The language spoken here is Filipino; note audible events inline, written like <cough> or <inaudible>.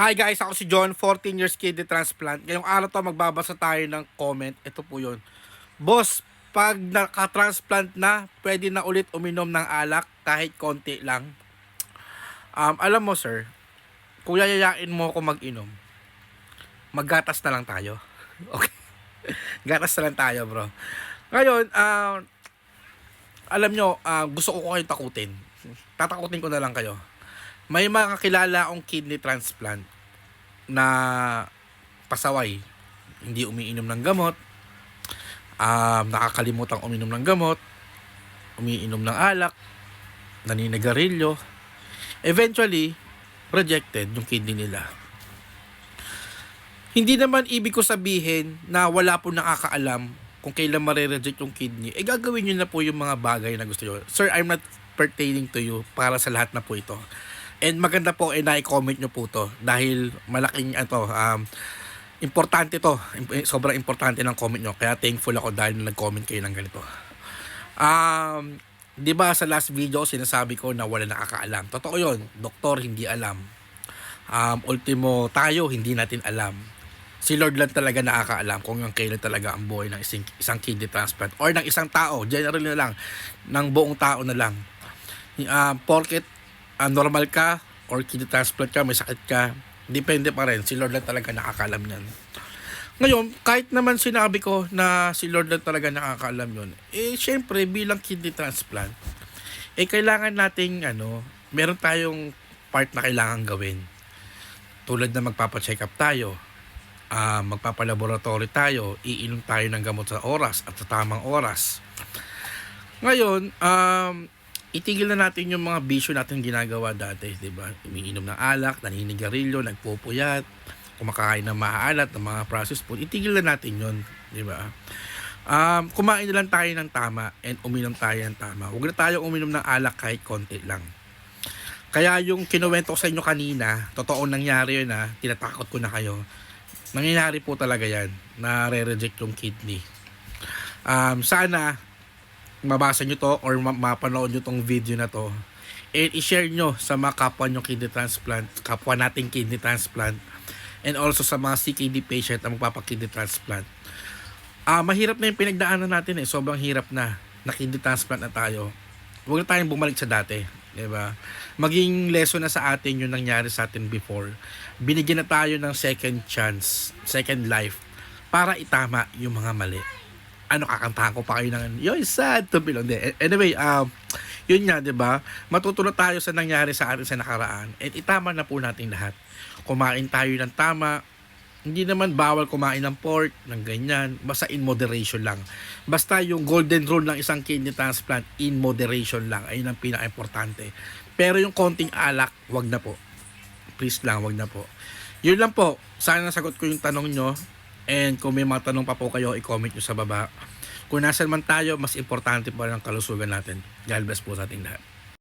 Hi guys, ako si John, 14 years kidney transplant. Ngayong araw to magbabasa tayo ng comment. Ito po yun. Boss, pag naka-transplant na, pwede na ulit uminom ng alak kahit konti lang. Um, alam mo sir, kung yayayain mo ako mag-inom, maggatas na lang tayo. <laughs> Okay? Gatas na lang tayo bro. Ngayon, um, alam nyo, ah, gusto ko kayo takutin. Tatakutin ko na lang kayo may mga kakilala akong kidney transplant na pasaway. Hindi umiinom ng gamot. Um, nakakalimutang uminom ng gamot. Umiinom ng alak. Naninigarilyo. Eventually, rejected yung kidney nila. Hindi naman ibig ko sabihin na wala po nakakaalam kung kailan mare-reject yung kidney. Eh gagawin nyo na po yung mga bagay na gusto nyo. Sir, I'm not pertaining to you para sa lahat na po ito. And maganda po eh na-comment nyo po to dahil malaking ano um, importante to. Im- Sobrang importante ng comment nyo. Kaya thankful ako dahil nag-comment kayo ng ganito. Um, 'di ba sa last video sinasabi ko na wala nakakaalam. Totoo 'yon. Doktor hindi alam. Um, ultimo tayo hindi natin alam. Si Lord lang talaga nakakaalam kung yung kailan talaga ang buhay ng isang, isang kidney transplant or ng isang tao, generally na lang, ng buong tao na lang. Uh, porket ah, normal ka or kidney transplant ka, may sakit ka, depende pa rin. Si Lord lang talaga nakakaalam yan. Ngayon, kahit naman sinabi ko na si Lord lang talaga nakakaalam yun, eh syempre bilang kidney transplant, eh kailangan nating ano, meron tayong part na kailangan gawin. Tulad na magpapacheck up tayo, ah magpapalaboratory tayo, iinom tayo ng gamot sa oras at sa tamang oras. Ngayon, um, itigil na natin yung mga bisyo natin ginagawa dati, di ba? Umiinom ng alak, naninigarilyo, nagpupuyat, kumakain ng maalat, ng mga processed food. Itigil na natin yon, di ba? Um, kumain na lang tayo ng tama and uminom tayo ng tama. Huwag na tayo uminom ng alak kahit konti lang. Kaya yung kinuwento ko sa inyo kanina, totoo nangyari yun ha, tinatakot ko na kayo. Nangyayari po talaga yan, na re-reject yung kidney. Um, sana, mabasa nyo to or ma- mapanood nyo tong video na to and i-share nyo sa mga kapwa nyo kidney transplant, kapwa nating kidney transplant and also sa mga CKD patient na magpapakidney transplant. Ah, mahirap na yung pinagdaanan natin eh. Sobrang hirap na. Na kidney transplant na tayo. Huwag na tayong bumalik sa dati. 'di ba? Maging lesson na sa atin yung nangyari sa atin before. Binigyan na tayo ng second chance, second life para itama yung mga mali ano kakantahan ko pa kayo ng yoy sad to belong de anyway um yun nga 'di ba? Matutunan tayo sa nangyari sa atin sa nakaraan at itama na po natin lahat. Kumain tayo ng tama. Hindi naman bawal kumain ng pork ng ganyan. Basta in moderation lang. Basta yung golden rule ng isang kidney transplant in moderation lang. Ayun ang pinaka-importante. Pero yung konting alak wag na po. Please lang wag na po. Yun lang po. Sana nasagot ko yung tanong nyo And kung may mga tanong pa po kayo, i-comment nyo sa baba. Kung nasan man tayo, mas importante pa rin ang kalusugan natin. God bless po sa ating lahat.